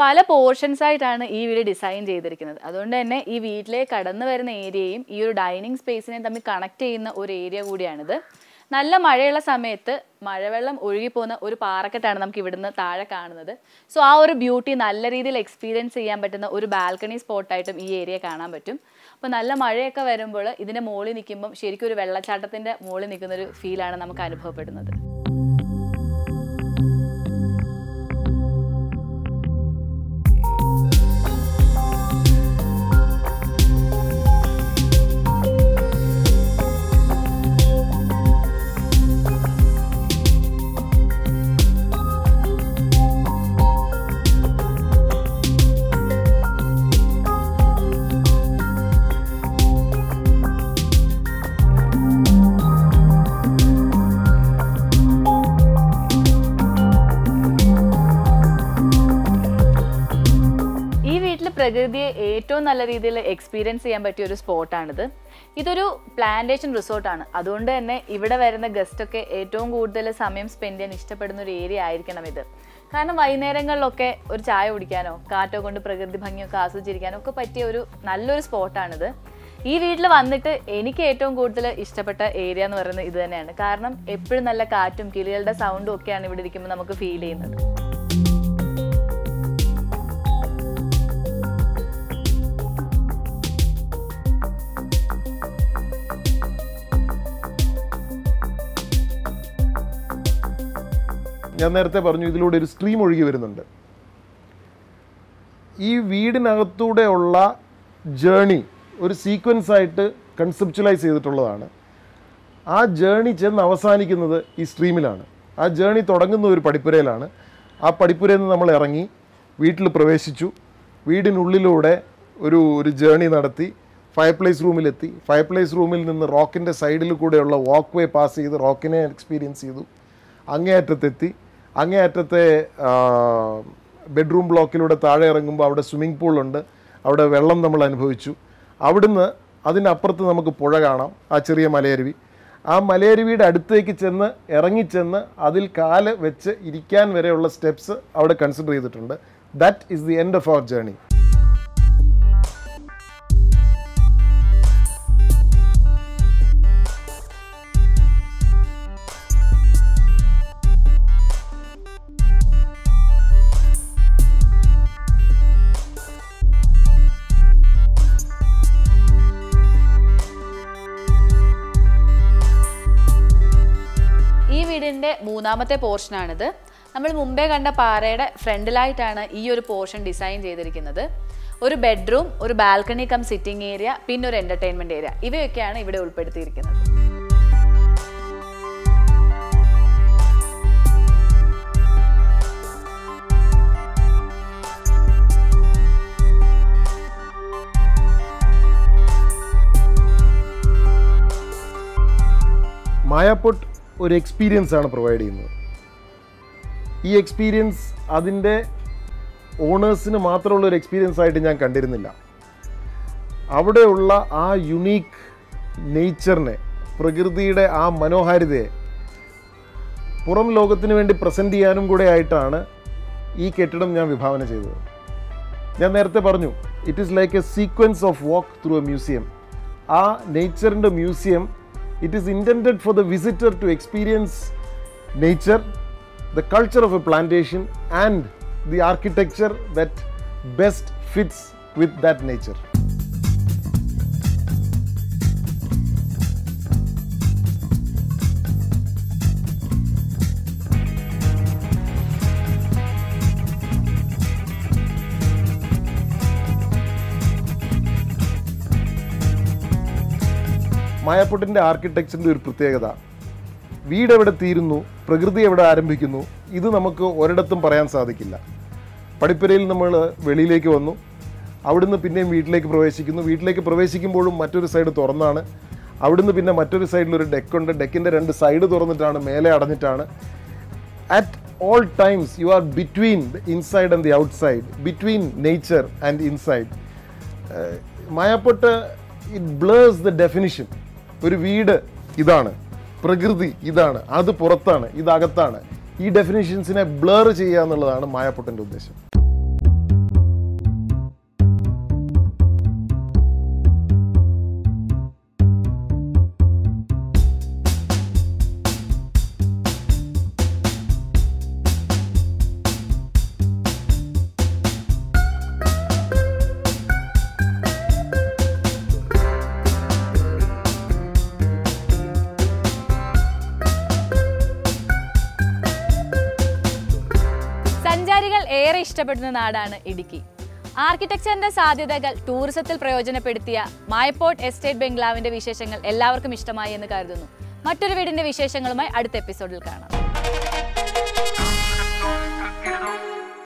പല പോർഷൻസ് ആയിട്ടാണ് ഈ വീട് ഡിസൈൻ ചെയ്തിരിക്കുന്നത്. അതുകൊണ്ട് തന്നെ ഈ വീട്ടിലേക്ക് കടന്നു വരുന്ന ഏരിയയും ഈ ഒരു ഡൈനിങ് സ്പേസിനെയും തമ്മിൽ കണക്ട് ചെയ്യുന്ന ഒരു ഏരിയ കൂടിയാണിത്. നല്ല മഴയുള്ള സമയത്ത് മഴവെള്ളം ഒഴുകിപ്പോകുന്ന ഒരു പാറക്കെട്ടാണ് നമുക്ക് ഇവിടുന്ന് താഴെ കാണുന്നത്. സോ ആ ഒരു ബ്യൂട്ടി നല്ല രീതിയിൽ എക്സ്പീരിയൻസ് ചെയ്യാൻ പറ്റുന്ന ഒരു ബാൽക്കണി സ്പോട്ടായിട്ടും ഈ ഏരിയ കാണാൻ പറ്റും. അപ്പോൾ നല്ല മഴയൊക്കെ വരുമ്പോൾ ഇതിന്റെ മുകളിൽ നിൽക്കുമ്പം ശരിക്കും ഒരു വെള്ളച്ചാട്ടത്തിന്റെ മുകളിൽ നിൽക്കുന്നൊരു ഫീലാണ് നമുക്ക് അനുഭവപ്പെടുന്നത്. പ്രകൃതിയെ ഏറ്റവും നല്ല രീതിയിൽ എക്സ്പീരിയൻസ് ചെയ്യാൻ പറ്റിയ ഒരു സ്പോട്ടാണിത് ഇതൊരു പ്ലാന്റേഷൻ റിസോർട്ടാണ് അതുകൊണ്ട് തന്നെ ഇവിടെ വരുന്ന ഗസ്റ്റൊക്കെ ഏറ്റവും കൂടുതൽ സമയം സ്പെൻഡ് ചെയ്യാൻ ഇഷ്ടപ്പെടുന്ന ഒരു ഏരിയ ആയിരിക്കണം ഇത്. കാരണം വൈകുന്നേരങ്ങളിലൊക്കെ ഒരു ചായ കുടിക്കാനോ കാറ്റോ കൊണ്ട് പ്രകൃതി ഭംഗിയൊക്കെ ആസ്വദിച്ചിരിക്കാനോ ഒക്കെ പറ്റിയ ഒരു നല്ലൊരു സ്പോട്ടാണിത് ഈ വീട്ടിൽ വന്നിട്ട് എനിക്ക് ഏറ്റവും കൂടുതൽ ഇഷ്ടപ്പെട്ട ഏരിയ എന്ന് പറയുന്നത് ഇത് തന്നെയാണ്. കാരണം എപ്പോഴും നല്ല കാറ്റും കിളികളുടെ സൗണ്ടും ഒക്കെയാണ് ഇവിടെ ഇരിക്കുമ്പോൾ നമുക്ക് ഫീൽ ചെയ്യുന്നത്. ഞാൻ നേരത്തെ പറഞ്ഞു ഇതിലൂടെ ഒരു സ്ട്രീം ഒഴുകി വരുന്നുണ്ട്. ഈ വീടിനകത്തൂടെയുള്ള ജേണി ഒരു സീക്വൻസ് ആയിട്ട് കൺസെപ്ച്വലൈസ് ചെയ്തിട്ടുള്ളതാണ്. ആ ജേണി ചെന്ന് അവസാനിക്കുന്നത് ഈ സ്ട്രീമിലാണ് ആ ജേണി തുടങ്ങുന്ന ഒരു പടിപ്പുരയിലാണ്. ആ പടിപ്പുരയിൽ നിന്ന് നമ്മൾ ഇറങ്ങി വീട്ടിൽ പ്രവേശിച്ചു. വീടിനുള്ളിലൂടെ ഒരു ഒരു ജേണി നടത്തി ഫയർ പ്ലേസ് റൂമിലെത്തി ഫയർ പ്ലേസ് റൂമിൽ നിന്ന് റോക്കിന്റെ സൈഡിൽ കൂടെയുള്ള വാക്ക് വേ പാസ് ചെയ്ത് റോക്കിനെ എക്സ്പീരിയൻസ് ചെയ്തു. അങ്ങേയറ്റത്തെത്തി. അങ്ങേയറ്റത്തെ ബെഡ്റൂം ബ്ലോക്കിലൂടെ താഴെ ഇറങ്ങുമ്പോൾ അവിടെ സ്വിമ്മിംഗ് പൂളുണ്ട്. അവിടെ വെള്ളം നമ്മൾ അനുഭവിച്ചു. അവിടുന്ന് അതിനപ്പുറത്ത് നമുക്ക് പുഴ കാണാം ആ ചെറിയ മലയരുവി. ആ മലയരുവിയുടെ അടുത്തേക്ക് ചെന്ന് ഇറങ്ങിച്ചെന്ന് അതിൽ കാൽ വെച്ച് ഇരിക്കാൻ വരെയുള്ള സ്റ്റെപ്സ് അവിടെ കൺസിഡർ ചെയ്തിട്ടുണ്ട്. That is the end of our journey വീടിന്റെ മൂന്നാമത്തെ പോർഷനാണിത്. നമ്മൾ മുമ്പേ കണ്ട പാറയുടെ ഫ്രണ്ടിലായിട്ടാണ് ഈ ഒരു പോർഷൻ ഡിസൈൻ ചെയ്തിരിക്കുന്നത്. ഒരു ബെഡ്റൂം ഒരു ബാൽക്കണി കം സിറ്റിംഗ് ഏരിയ പിന്നെ ഒരു എന്റർടൈൻമെന്റ് ഏരിയ. ഇവയൊക്കെയാണ് ഇവിടെ ഉൾപ്പെടുത്തിയിരിക്കുന്നത്. മായാപ്പൊട്ട് ഒരു എക്സ്പീരിയൻസ് ആണ് പ്രൊവൈഡ് ചെയ്യുന്നത്. ഈ എക്സ്പീരിയൻസ് അതിന്റെ ഓണേഴ്സിന് മാത്രമുള്ള ഒരു എക്സ്പീരിയൻസ് ആയിട്ട് ഞാൻ കണ്ടിരുന്നില്ല. അവിടെയുള്ള ആ യുണീക്ക് നേച്ചറിനെ പ്രകൃതിയുടെ ആ മനോഹാരിതയെ പുറം ലോകത്തിന് വേണ്ടി പ്രസന്റ് ചെയ്യാനും കൂടെ ആയിട്ടാണ് ഈ കെട്ടിടം ഞാൻ വിഭാവന ചെയ്തത്. ഞാൻ നേരത്തെ പറഞ്ഞു it is like a sequence of walk through a museum ആ നേച്ചറിന്റെ museum It is intended for the visitor to experience nature, the culture of a plantation and the architecture that best fits with that nature. മായാപ്പൊട്ടിന്റെ ആർക്കിടെക്ചറിന്റെ ഒരു പ്രത്യേകത. വീട് എവിടെ തീരുന്നു പ്രകൃതി എവിടെ ആരംഭിക്കുന്നു ഇത് നമുക്ക് ഒരിടത്തും പറയാൻ സാധിക്കില്ല. പടിപ്പുരയിൽ നമ്മൾ വെളിയിലേക്ക് വന്നു. അവിടുന്ന് പിന്നെയും വീട്ടിലേക്ക് പ്രവേശിക്കുന്നു. വീട്ടിലേക്ക് പ്രവേശിക്കുമ്പോഴും മറ്റൊരു സൈഡ് തുറന്നാണ്. അവിടുന്ന് പിന്നെ മറ്റൊരു സൈഡിൽ ഒരു ഡെക്കുണ്ട്. ഡെക്കിന്റെ രണ്ട് സൈഡ് തുറന്നിട്ടാണ് മേലെ അടഞ്ഞിട്ടാണ്. At all times you are between the inside and the outside between nature and inside Mayappottu it blurs the definition ഒരു വീട് ഇതാണ് പ്രകൃതി ഇതാണ് അത് പുറത്താണ് ഇതകത്താണ്. ഈ ഡെഫിനേഷൻസിനെ ബ്ലർ ചെയ്യുക എന്നുള്ളതാണ് മായാപ്പൊട്ടന്റെ ഉദ്ദേശം. ഏറെ ഇഷ്ടപ്പെടുന്ന നാടാണ് ഇടുക്കി. ആർക്കിടെക്ചറിന്റെ സാധ്യതകൾ ടൂറിസത്തിൽ പ്രയോജനപ്പെടുത്തിയ മായപ്പോർട്ട് എസ്റ്റേറ്റ് ബംഗ്ലാവിന്റെ വിശേഷങ്ങൾ എല്ലാവർക്കും ഇഷ്ടമായി എന്ന് കരുതുന്നു. മറ്റൊരു വീടിന്റെ വിശേഷങ്ങളുമായി അടുത്ത എപ്പിസോഡിൽ കാണാം.